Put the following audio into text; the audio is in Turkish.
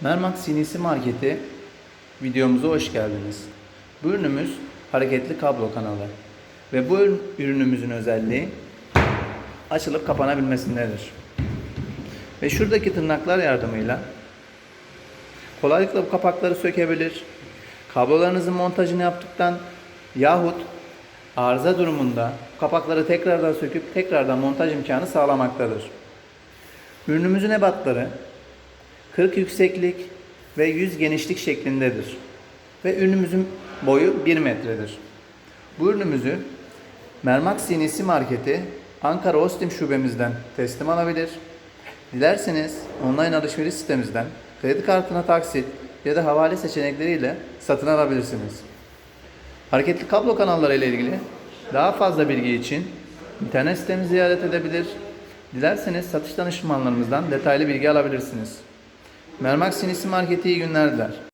Mermak Sinisi Marketi videomuza hoş geldiniz. Bu ürünümüz hareketli kablo kanalı ve bu ürün- ürünümüzün özelliği açılıp kapanabilmesindedir. Ve şuradaki tırnaklar yardımıyla kolaylıkla bu kapakları sökebilir. Kablolarınızın montajını yaptıktan yahut arıza durumunda kapakları tekrardan söküp tekrardan montaj imkanı sağlamaktadır. Ürünümüzün ebatları 40 yükseklik ve 100 genişlik şeklindedir. Ve ürünümüzün boyu 1 metredir. Bu ürünümüzü Mermak Sinisi Marketi Ankara Ostim şubemizden teslim alabilir. Dilerseniz online alışveriş sitemizden kredi kartına taksit ya da havale seçenekleriyle satın alabilirsiniz. Hareketli kablo kanalları ile ilgili daha fazla bilgi için internet sitemizi ziyaret edebilir. Dilerseniz satış danışmanlarımızdan detaylı bilgi alabilirsiniz. Mermak Sinisi Marketi iyi günler diler.